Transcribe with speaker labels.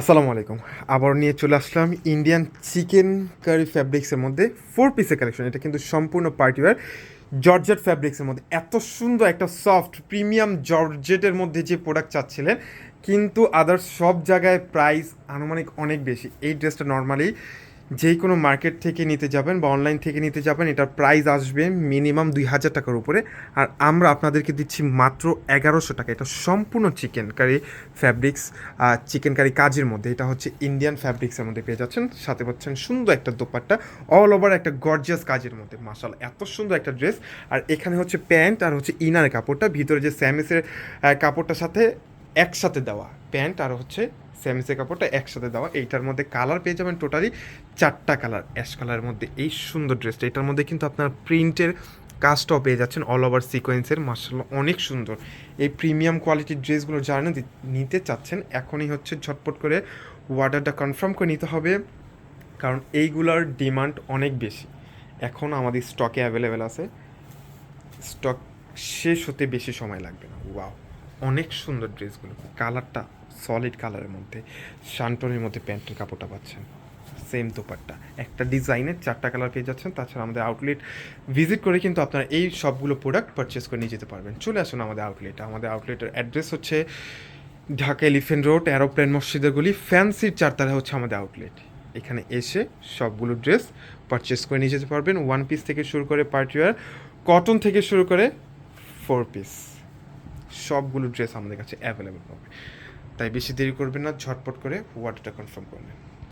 Speaker 1: আসসালামু আলাইকুম। আবার নিয়ে চলে আসলাম ইন্ডিয়ান চিকেন কারি ফ্যাব্রিক্সের মধ্যে ফোর পিসের কালেকশন এটা কিন্তু সম্পূর্ণ পার্টিওয়ার জর্জেট ফ্যাব্রিক্সের মধ্যে। এত সুন্দর একটা সফট প্রিমিয়াম জর্জেটের মধ্যে যে প্রোডাক্ট চাচ্ছিলেন, কিন্তু আদার সব জায়গায় প্রাইস আনুমানিক অনেক বেশি। এই ড্রেসটা নর্মালি যেই কোনো মার্কেট থেকে নিতে যাবেন বা অনলাইন থেকে নিতে যাবেন, এটার প্রাইস আসবে মিনিমাম দুই হাজার টাকার উপরে। আর আমরা আপনাদেরকে দিচ্ছি মাত্র এগারোশো টাকা। এটা সম্পূর্ণ chikankari fabrics chikankari কাজের মধ্যে। এটা হচ্ছে ইন্ডিয়ান ফ্যাব্রিক্সের মধ্যে পেয়ে যাচ্ছেন। সাথে পাচ্ছেন সুন্দর একটা দোপাট্টা অল ওভার একটা গর্জিয়াস কাজের মধ্যে। মাসাল এত সুন্দর একটা ড্রেস আর এখানে হচ্ছে প্যান্ট আর হচ্ছে ইনার কাপড়টা। ভিতরে যে স্যামিসের কাপড়টার সাথে একসাথে দেওয়া। প্যান্ট আর হচ্ছে স্যামিসের কাপড়টা একসাথে দেওয়া। এইটার মধ্যে কালার পেয়ে যাবেন টোটালি চারটা কালার অ্যাশ কালারের মধ্যে। এই সুন্দর ড্রেসটা এটার মধ্যে কিন্তু আপনার প্রিন্টের কাজটাও পেয়ে যাচ্ছেন অল ওভার সিকোয়েন্সের মার্শাল্লাহ অনেক সুন্দর। এই প্রিমিয়াম কোয়ালিটির ড্রেসগুলো যারা নিতে চাচ্ছেন, এখনই হচ্ছে ঝটপট করে অর্ডারটা কনফার্ম করে নিতে হবে। কারণ এইগুলোর ডিমান্ড অনেক বেশি। এখন আমাদের স্টকে অ্যাভেলেবেল আছে। স্টক শেষ হতে বেশি সময় লাগবে না। ওয়াও অনেক সুন্দর ড্রেসগুলো। কালারটা সলিড কালারের মধ্যে। শান্টনের মধ্যে প্যান্টের কাপড়টা পাচ্ছেন। সেম দোপাট্টা। একটা ডিজাইনের চারটা কালার পেয়ে যাচ্ছেন। তাছাড়া আমাদের আউটলেট ভিজিট করে কিন্তু আপনারা এই সবগুলো প্রোডাক্ট পারচেস করে নিয়ে যেতে পারবেন। চলে আসুন আমাদের আউটলেট আমাদের আউটলেটের অ্যাড্রেস হচ্ছে ঢাকা এলিফেন্ট রোড অ্যারোপ্লেন মসজিদের গলি ফ্যান্সির চারতলা হচ্ছে আমাদের আউটলেট এখানে এসে সবগুলো ড্রেস পারচেস করে নিয়ে যেতে পারবেন। ওয়ান পিস থেকে শুরু করে পার্টিওয়ার কটন থেকে শুরু করে ফোর পিস সবগুলো ড্রেস আমাদের কাছে অ্যাভেলেবেল হবে। তাই বেশি দেরি করবেন না, ঝটপট করে ওয়ার্ডটা কনফার্ম করবেন